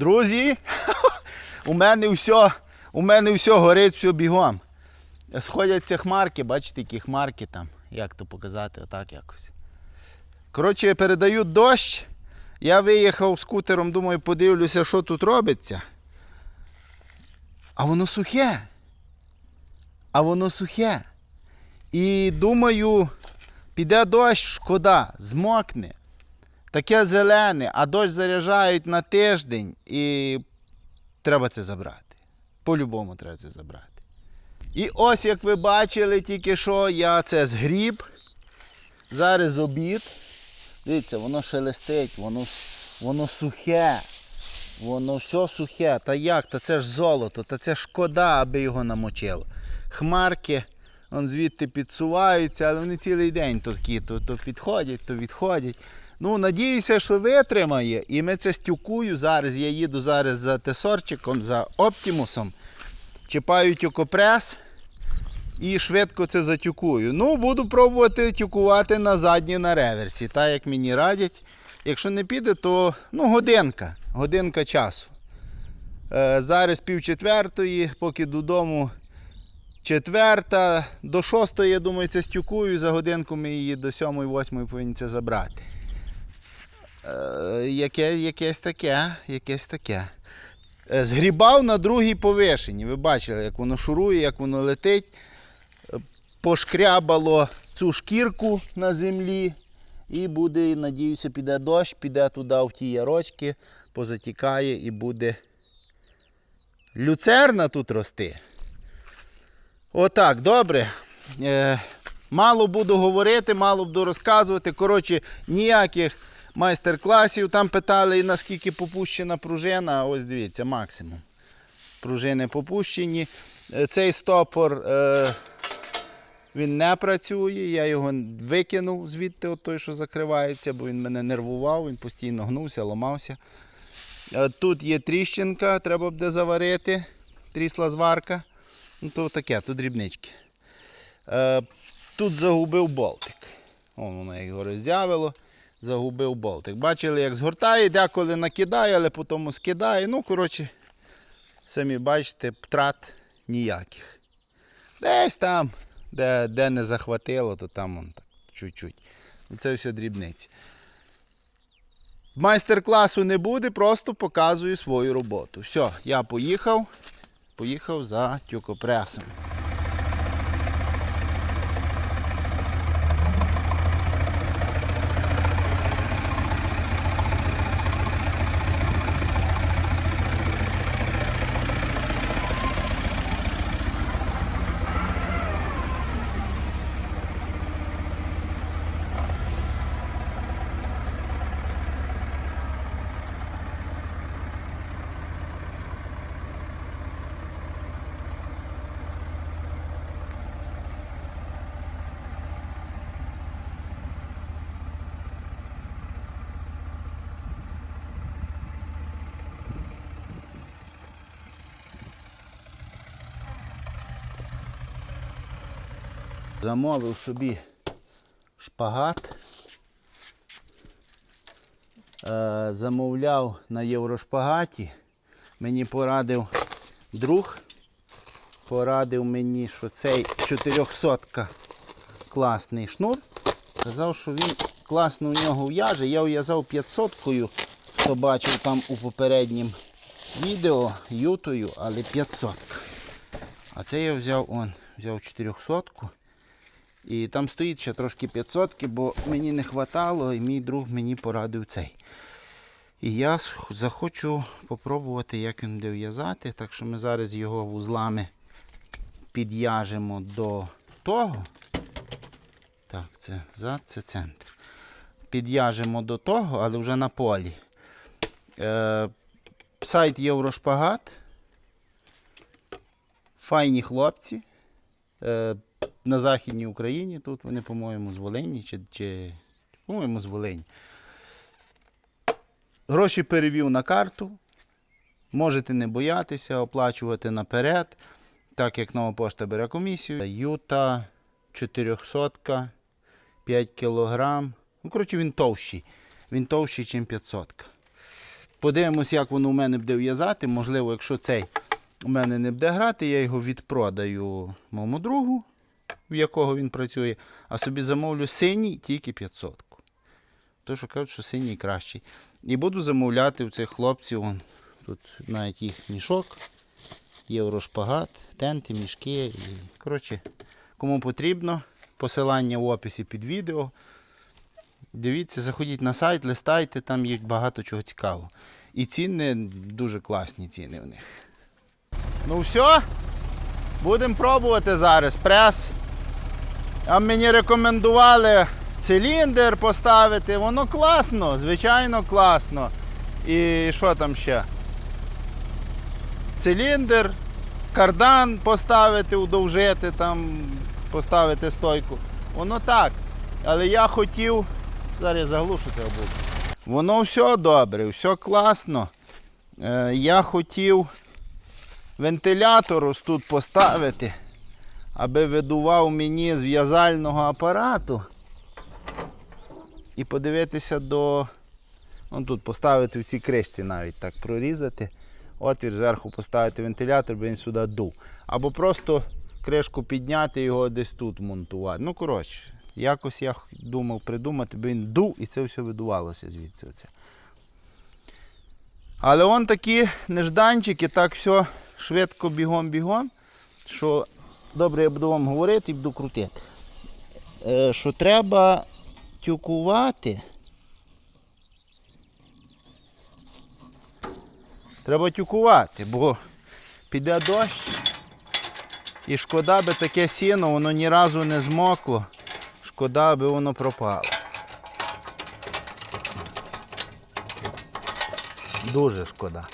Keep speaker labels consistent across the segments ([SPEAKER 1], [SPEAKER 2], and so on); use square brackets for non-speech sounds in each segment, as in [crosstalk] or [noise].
[SPEAKER 1] Друзі, [laughs] у мене все, у мене все горить, все бігом. Сходяться хмарки, бачите, які хмарки там. Як то показати, отак якось. Коротше, передають дощ. Я виїхав скутером, думаю, подивлюся, що тут робиться. А воно сухе. А воно сухе. І думаю, піде дощ, шкода, змокне. Таке зелене, а дощ заряджають на тиждень і треба це забрати. По-любому треба це забрати. І ось, як ви бачили, тільки що я це згріб. Зараз обід. Дивіться, воно шелестить, воно, воно сухе. Воно все сухе. Та як? Та це ж золото, та це шкода, аби його намочило. Хмарки вон звідти підсуваються, але вони цілий день то такі, то, то підходять, то відходять. Ну, надіюся, що витримає. І ми це стюкую зараз. Я їду зараз за тесорчиком, за оптимусом. Чіпаю тюкопрес і швидко це затюкую. Ну, буду пробувати тюкувати на задній на реверсі, так як мені радять. Якщо не піде, то ну, годинка. Годинка часу. Е, зараз пів четвертої, поки додому четверта, до шостої, я думаю, це стюкую. За годинку ми її до сьомої, восьмої повинні це забрати. Е, яке, якесь таке, якесь таке. Е, Згрібав на другій повишенні. Ви бачили, як воно шурує, як воно летить. Е, Пошкрябало цю шкірку на землі. І буде, надіюся, піде дощ, піде туди в ті ярочки, позатікає і буде люцерна тут рости. Отак, добре. Е, мало буду говорити, мало буду розказувати. Коротше, ніяких майстер-класів. Там питали, наскільки попущена пружина. Ось дивіться, максимум. Пружини попущені. Е, Цей стопор е, він не працює. Я його викинув звідти, от той, що закривається, бо він мене нервував, він постійно гнувся, ламався. Е, Тут є тріщинка, треба буде заварити. Трісла зварка. Ну, то таке, тут дрібнички. Тут загубив болтик. Вон воно його роззявило, загубив болтик. Бачили, як згортає, деколи накидає, але потім скидає. Ну, коротше, самі бачите, втрат ніяких. Десь там, де, де не захватило, то там вон так, чуть-чуть. Ну, Це все дрібниці. Майстер-класу не буде, просто показую свою роботу. Все, я поїхав. Поїхав за тюкопресом. Замовив собі шпагат. Е, замовляв на єврошпагаті. Мені порадив друг. Порадив мені, що цей 400 класний шнур. Казав, що він класно у нього в'яже. Я в'язав 500-кою, хто бачив там у попереднім відео ютою, але 500. А це я взяв он, взяв 400 і там стоїть ще трошки 500, бо мені не вистачало, і мій друг мені порадив цей. І я захочу попробувати, як він буде в'язати. Так що ми зараз його вузлами під'яжемо до того. Так, це зад, це центр. Під'яжемо до того, але вже на полі. Е, сайт Єврошпагат. Файні хлопці. Е, на Західній Україні. Тут вони, по-моєму, з Волині чи, чи по-моєму, з Волині. Гроші перевів на карту. Можете не боятися, оплачувати наперед, так як нова пошта бере комісію. Юта 400, 5 кілограм. Ну, коротше, він товщий. Він товщий, ніж 500. Подивимось, як воно у мене буде в'язати. Можливо, якщо цей у мене не буде грати, я його відпродаю моєму другу, в якого він працює, а собі замовлю синій тільки 500. То, що кажуть, що синій кращий. І буду замовляти у цих хлопців. вон, Тут навіть їх мішок, єврошпагат, тенти, мішки. І, коротше, кому потрібно, посилання в описі під відео. Дивіться, заходіть на сайт, листайте, там є багато чого цікавого. І ціни дуже класні ціни в них. Ну все, будемо пробувати зараз прес. А мені рекомендували циліндр поставити. Воно класно, звичайно класно. І що там ще? Циліндр, кардан поставити, удовжити, там, поставити стойку. Воно так. Але я хотів. Зараз я заглушу це буду. Воно все добре, все класно. Е, я хотів вентилятор ось тут поставити, аби видував мені з в'язального апарату. І подивитися до. Ну, тут поставити в цій кришці навіть так прорізати. Отвір зверху поставити вентилятор, би він сюди дув. Або просто кришку підняти і його десь тут монтувати. Ну, коротше, якось я думав придумати, би він дув і це все видувалося звідси. Оце. Але он такі нежданчики, так все швидко бігом-бігом, що добре я буду вам говорити і буду крутити. Е, що треба тюкувати. Треба тюкувати, бо піде дощ. І шкода би таке сіно, воно ні разу не змокло. Шкода би воно пропало. Дуже шкода.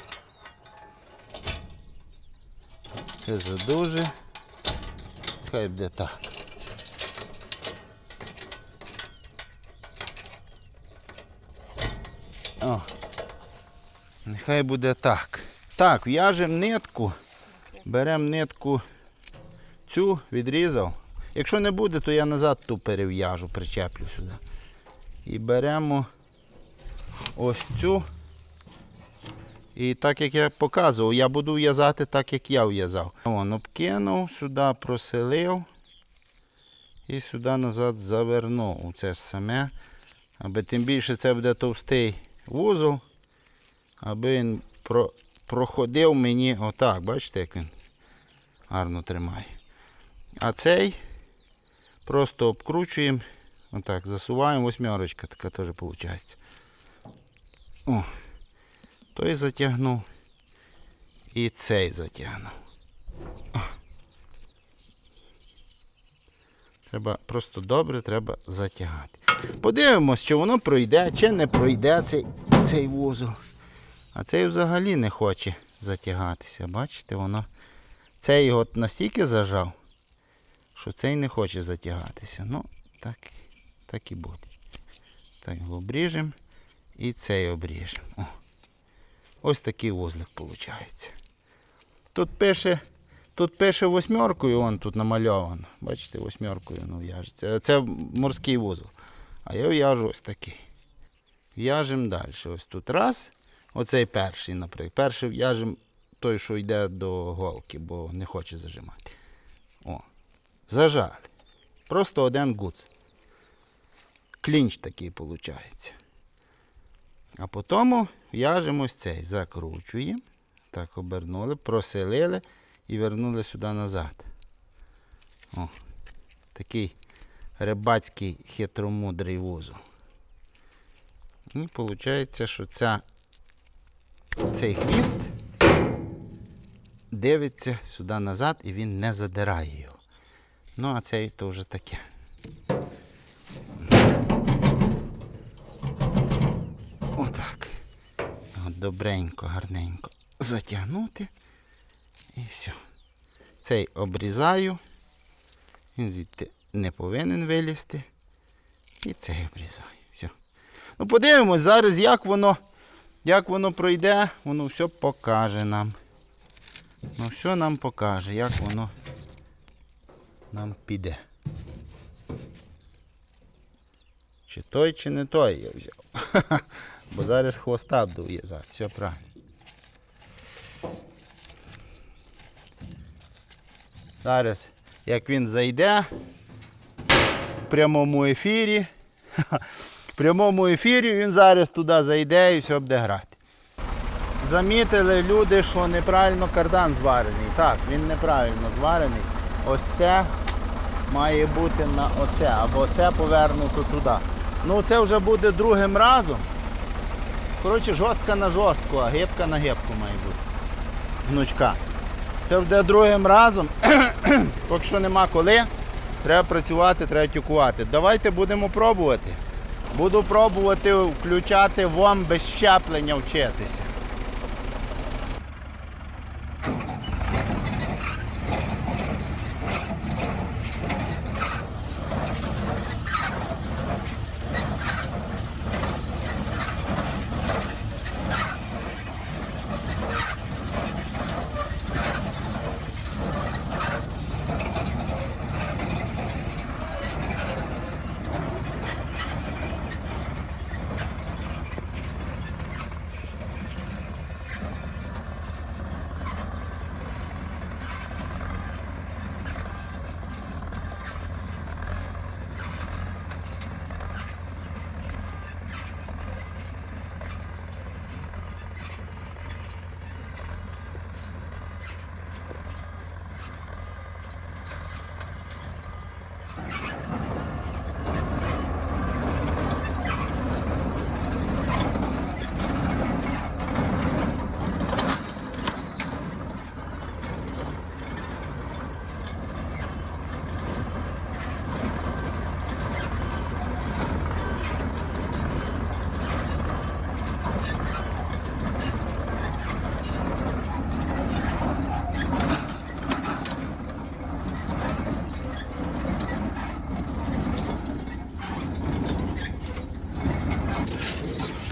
[SPEAKER 1] Це задуже. Хай буде так. О. Нехай буде так. Так, в'яжемо нитку. Беремо нитку цю, відрізав. Якщо не буде, то я назад ту перев'яжу, причеплю сюди. І беремо ось цю. І так як я показував, я буду в'язати так, як я в'язав. Вон, обкинув, сюди проселив і сюди назад завернув. Це саме. Аби тим більше це буде товстий вузол, аби він про, проходив мені отак. Бачите, як він гарно тримає. А цей просто обкручуємо, отак, засуваємо, восьмерочка така теж виходить. О, той затягнув і цей затягнув. Треба просто добре треба затягати. Подивимось, чи воно пройде, чи не пройде цей, цей вузол. А цей взагалі не хоче затягатися. Бачите, воно. Цей його настільки зажав, що цей не хоче затягатися. Ну, так, так і буде. Так, обріжемо і цей обріжемо. Ось такий вузлик виходить. Тут пише, тут пише восьмеркою, он тут намальовано. Бачите, восьмеркою воно в'яжеться. Це морський вузол. А я в'яжу ось такий. В'яжемо далі. Ось тут раз. Оцей перший, наприклад. Перший в'яжемо той, що йде до голки, бо не хоче зажимати. О. Зажали. Просто один гуц. Клінч такий виходить. А потім в'яжемо цей, закручуємо. Так, обернули, проселили і вернули сюди назад. О, такий рибацький хитромудрий вузол. І виходить, що ця, цей хвіст дивиться сюди назад і він не задирає його. Ну, а цей то вже таке. Отак. От добренько, гарненько затягнути. І все. Цей обрізаю. Він звідти не повинен вилізти. І цей обрізаю. Все. Ну, подивимось зараз, як воно, як воно пройде, воно все покаже нам. Ну, все нам покаже, як воно нам піде. Чи той, чи не той я взяв. [laughs] Бо зараз хвоста дує, зараз, все правильно. Зараз, як він зайде в прямому ефірі. [laughs] В прямому ефірі він зараз туди зайде і все буде грати. Замітили люди, що неправильно кардан зварений. Так, він неправильно зварений. Ось це має бути на оце, або це повернуто туди. Ну це вже буде другим разом. Коротше, жорстка на жорстку, а гибка на гибку має бути. Гнучка. Це буде другим разом. [clears throat] Поки що нема коли. Треба працювати, треба тюкувати. Давайте будемо пробувати. Буду пробувати включати вам без щеплення вчитися.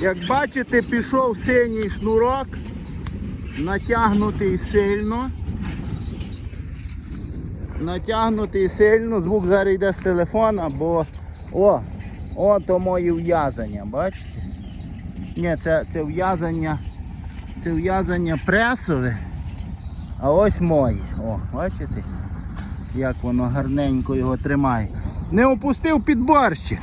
[SPEAKER 1] Як бачите, пішов синій шнурок, натягнутий сильно. Натягнутий сильно, звук зараз йде з телефона, бо о, о, то мої в'язання, бачите? Ні, це, це в'язання, це в'язання пресове, а ось мої. О, бачите? Як воно гарненько його тримає. Не опустив підборщик.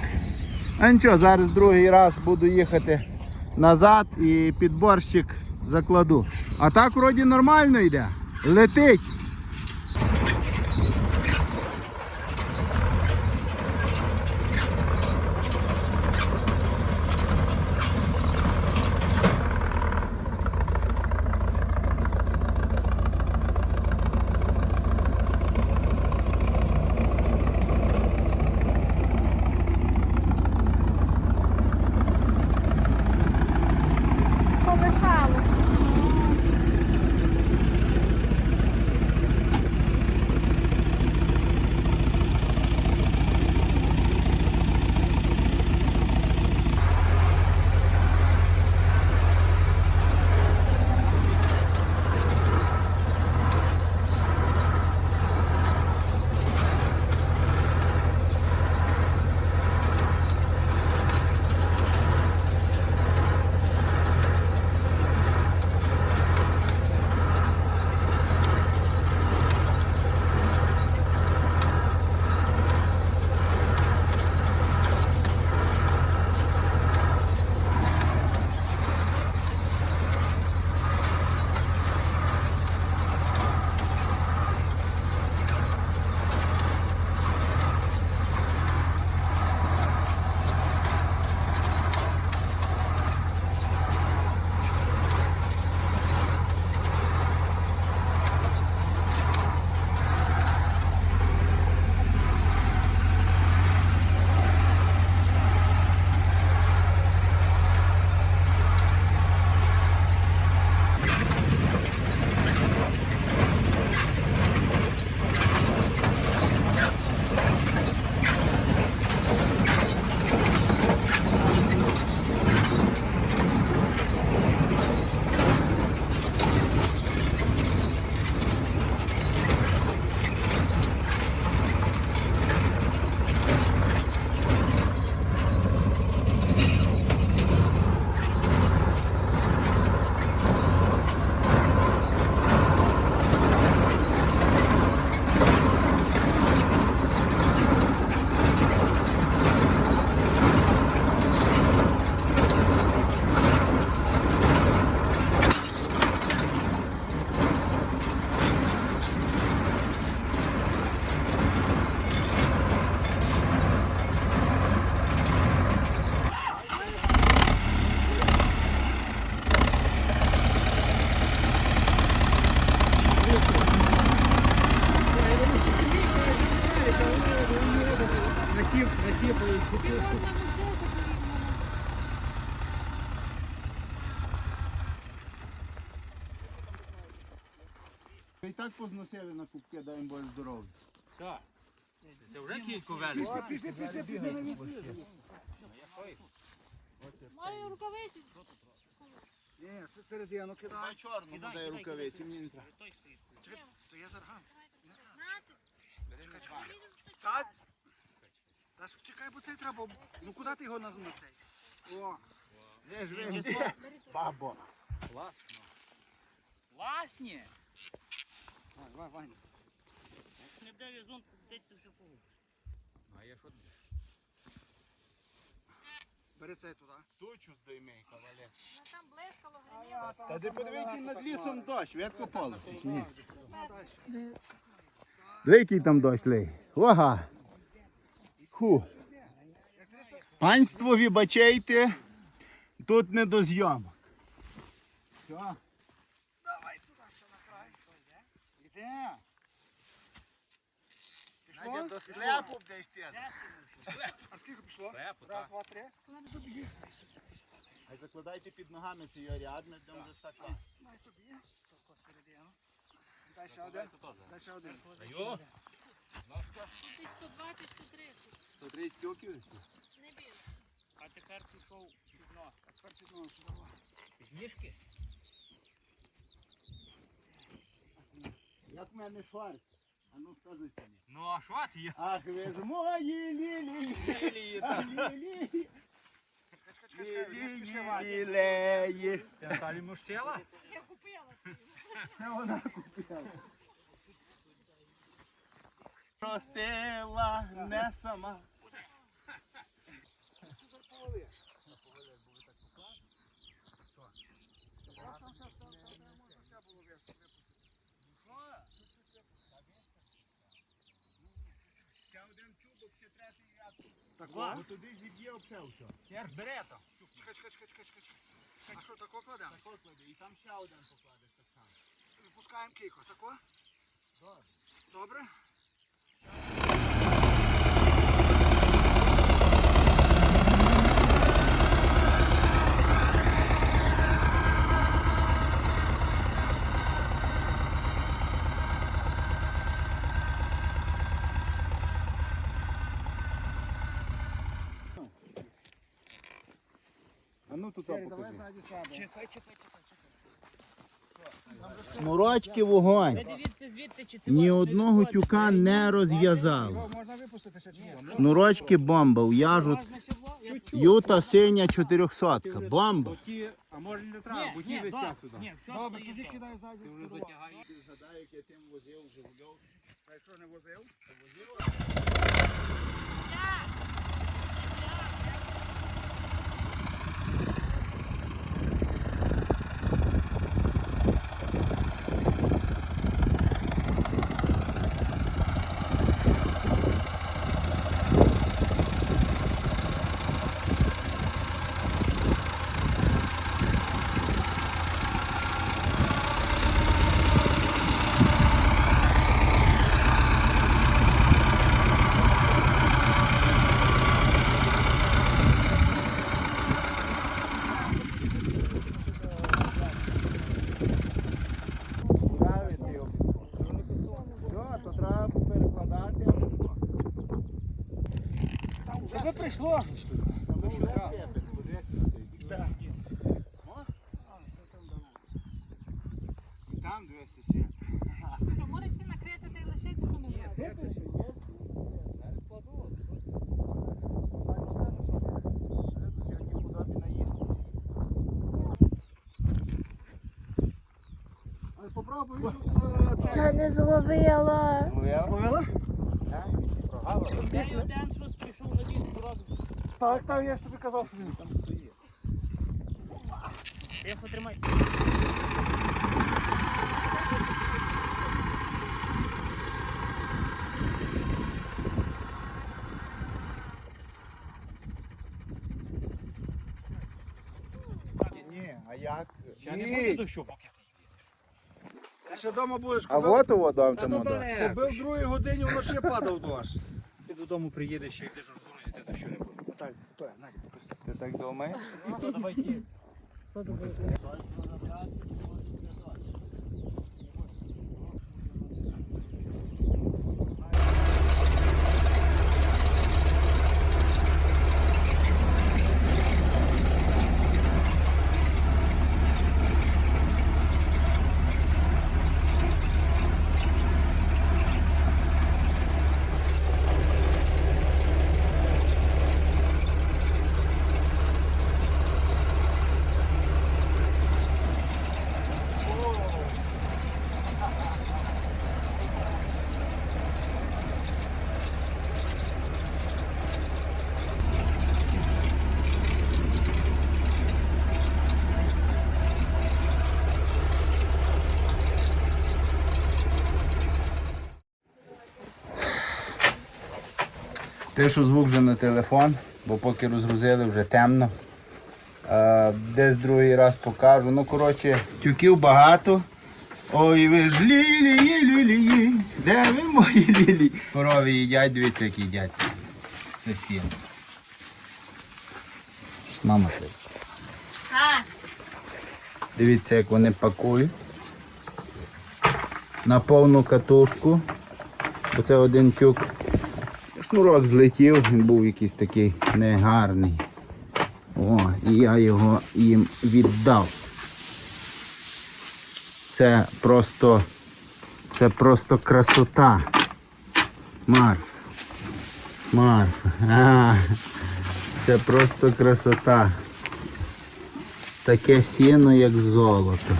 [SPEAKER 1] А нічого, зараз другий раз буду їхати назад і підборщик закладу. А так вроді нормально йде. Летить.
[SPEAKER 2] Великих.
[SPEAKER 1] Пішли, пішли, пішли на місці.
[SPEAKER 3] Маю рукавиці.
[SPEAKER 4] Ні, це середину кидай.
[SPEAKER 1] Дай чорну дай рукавиці, мені не треба.
[SPEAKER 4] То я заргам. Так? Та ж чекай, бо цей треба. Ну куди ти його на, цей? О,
[SPEAKER 1] Де ж ви? Бабо.
[SPEAKER 2] Власні.
[SPEAKER 4] давай, давай, Ваня.
[SPEAKER 2] Не буде візун, йдеться все по А я що?
[SPEAKER 4] Бери цей туди.
[SPEAKER 1] Тучу здойми, кавалер.
[SPEAKER 3] Ну, Там блискало, гриміло.
[SPEAKER 1] Та ти подивись, над лісом дощ, ветко полоси. Ні. Диви, який там дощ лей. Ога. Ху. Панство, вибачайте, тут не до зйомок. Все.
[SPEAKER 4] Давай туди, що на край. Іде. Пішло?
[SPEAKER 1] до склепу будеш ти.
[SPEAKER 4] А скільки пішло? Раз, два, три.
[SPEAKER 1] А закладайте під ногами цей ряд, ми йдемо до стакла.
[SPEAKER 4] Дай тобі. Дай ще один. Дай ще один.
[SPEAKER 2] Даю.
[SPEAKER 3] Десь 120, 130.
[SPEAKER 1] 130 тюків?
[SPEAKER 3] Не більше.
[SPEAKER 2] А тепер пішов під нос.
[SPEAKER 4] А тепер під сюди.
[SPEAKER 2] З ніжки?
[SPEAKER 1] Як в мене шварк? А ну скажи мені.
[SPEAKER 2] Ну а що ти є?
[SPEAKER 1] Ах, ви ж мої лілії. Лілії. Лілії, лілеї.
[SPEAKER 2] Ти Наталі мушила?
[SPEAKER 3] Я купила.
[SPEAKER 1] Це вона купила. Простила не сама. Ще один чубок, ще третій ряд.
[SPEAKER 4] Тако?
[SPEAKER 1] Ну туди зіб'є все все.
[SPEAKER 2] Я бере то.
[SPEAKER 4] Чекай, чекай, чекай, чекай, чекай. А що, тако кладемо?
[SPEAKER 1] Тако кладе. і там ще один покладеш так само.
[SPEAKER 4] Випускаємо кілько, тако?
[SPEAKER 1] Добре.
[SPEAKER 4] Добре?
[SPEAKER 1] Ну
[SPEAKER 4] ззаді себе.
[SPEAKER 2] Чекай, чекай, чекай, чекай.
[SPEAKER 1] Шнурочки вогонь. Ні одного тюка не розв'язав.
[SPEAKER 4] можна випустити ще чи ні?
[SPEAKER 1] Шнурочки бомба, в'яжуть. Юта синя 400. Бомба.
[SPEAKER 5] А може не треба, бо ті висять
[SPEAKER 2] да,
[SPEAKER 5] сюди.
[SPEAKER 2] ні, все
[SPEAKER 4] Добре, тоді кидай ззаді.
[SPEAKER 5] Ти вже затягаєш.
[SPEAKER 1] Згадаю, як я тим возив Жигульов.
[SPEAKER 4] Та й що не возив?
[SPEAKER 1] Правити Там 207.
[SPEAKER 3] Що, можете накрити та й лишити, що не буде?
[SPEAKER 4] Попробуй.
[SPEAKER 6] Я не зловила.
[SPEAKER 4] Зловила?
[SPEAKER 2] Я й один щось пішов на бік зразу.
[SPEAKER 4] Так, так, я ж тобі казав, що він там стоїть.
[SPEAKER 2] Я потримай.
[SPEAKER 1] Ні, а як?
[SPEAKER 5] Я не буду дощу, поки
[SPEAKER 4] Ти ще вдома будеш
[SPEAKER 1] А от у дам
[SPEAKER 5] Та то
[SPEAKER 4] Побив другій годині, вночі падав дощ.
[SPEAKER 5] Ти додому приїдеш, ще йдеш розбору, ти дощу не буде.
[SPEAKER 4] Отак, то, Надя.
[SPEAKER 1] Ти так думаєш?
[SPEAKER 5] То давай ті.
[SPEAKER 1] Пишу звук вже на телефон, бо поки розгрузили вже темно. Десь другий раз покажу. Ну, коротше, тюків багато. Ой, ви ж лілії, лілії, де ви мої лілії? Корови їдять, дивіться, як їдять. Це сіно. Мама ти. Дивіться, як вони пакують. На повну катушку. Оце один тюк. Шнурок злетів, він був якийсь такий негарний. О, і я його їм віддав. Це просто, це просто красота. Марф. Марф. А, це просто красота. Таке сіно, як золото.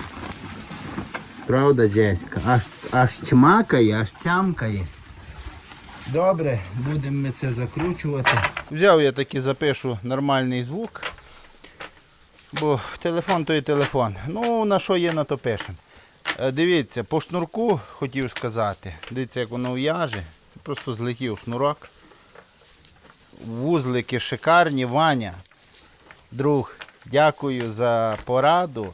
[SPEAKER 1] Правда, Джеська? Аж, аж чмакає, аж цямкає. Добре, будемо ми це закручувати. Взяв я таки запишу нормальний звук. Бо телефон то і телефон. Ну, на що є, на то пишемо. Е, Дивіться, по шнурку хотів сказати. Дивіться, як воно в'яже. Це просто злетів шнурок. Вузлики шикарні, Ваня. Друг, дякую за пораду.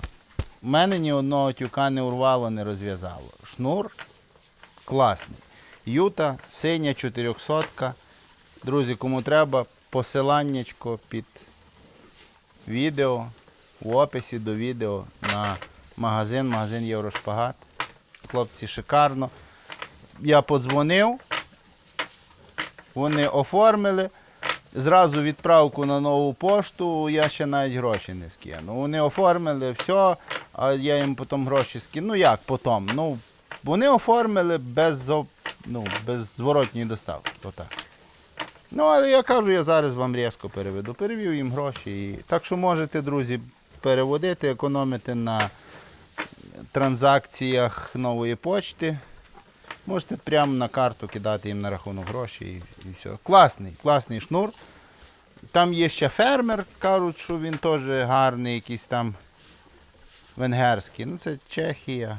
[SPEAKER 1] У мене ні одного тюка не урвало, не розв'язало. Шнур класний. Юта, синя 400. Друзі, кому треба, посиланнячко під відео, в описі до відео на магазин, магазин Єврошпагат. Хлопці, шикарно. Я подзвонив, вони оформили. Зразу відправку на нову пошту, я ще навіть гроші не скину. Вони оформили все, а я їм потім гроші скину. Ну як потім? Ну, вони оформили без, ну, без зворотньої доставки. Отак. Ну, але я кажу, я зараз вам різко переведу. Перевів їм гроші. І... Так що можете, друзі, переводити, економити на транзакціях нової почти. Можете прямо на карту кидати їм на рахунок гроші і, і все. Класний, класний шнур. Там є ще фермер, кажуть, що він теж гарний, якийсь там венгерський. Ну це Чехія.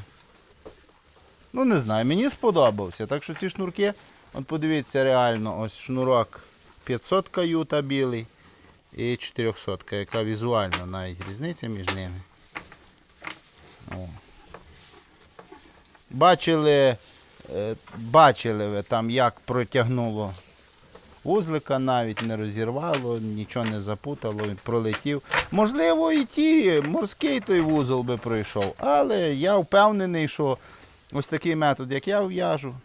[SPEAKER 1] Ну не знаю, мені сподобався. Так що ці шнурки, от подивіться реально, ось шнурок 500 каюта білий і 400, яка візуально навіть різниця між ними. О. Бачили, е, бачили ви там, як протягнуло вузлика, навіть не розірвало, нічого не запутало, він пролетів. Можливо, і ті, морський той вузол би пройшов, але я впевнений, що ось такий метод, як я в'яжу,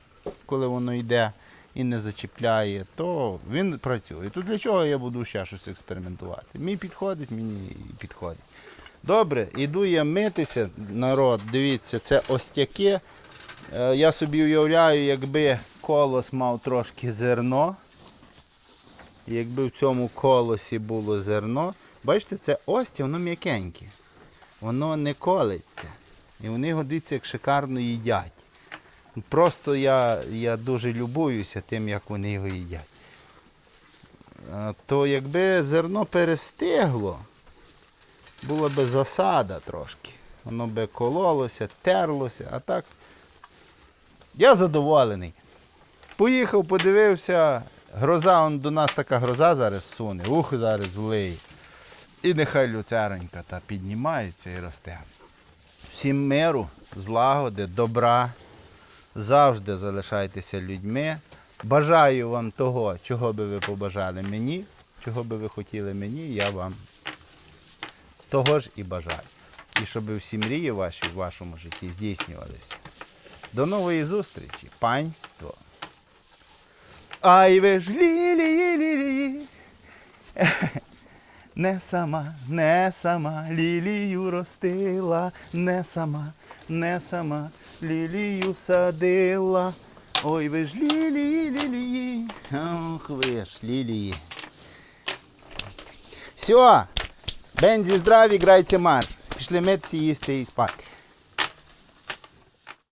[SPEAKER 1] коли воно йде і не зачіпляє, то він працює. То для чого я буду ще щось експериментувати? Мені підходить, мені підходить. Добре, іду я митися, народ, дивіться, це остяки. Е, Я собі уявляю, якби колос мав трошки зерно. Якби в цьому колосі було зерно. Бачите, це ості, воно м'якеньке. Воно не колиться. І вони його дивіться, як шикарно їдять. Просто я, я дуже любуюся тим, як вони його їдять. То якби зерно перестигло, була би засада трошки. Воно би кололося, терлося, а так. Я задоволений. Поїхав, подивився, гроза, он до нас така гроза зараз суне, ух зараз влиє. І нехай люцеронька та піднімається і росте. Всім миру, злагоди, добра. Завжди залишайтеся людьми. Бажаю вам того, чого би ви побажали мені, чого би ви хотіли мені, я вам того ж і бажаю. І щоб всі мрії ваші в вашому житті здійснювалися. До нової зустрічі, панство. Ай ви ж лілії. Не сама, не сама лілію ростила, не сама, не сама лілію садила. Ой, ви ж лілії, лілії. Ох, ви ж лілії. Все, Бензі здраві, грайте марш. Пішли митці їсти і спати.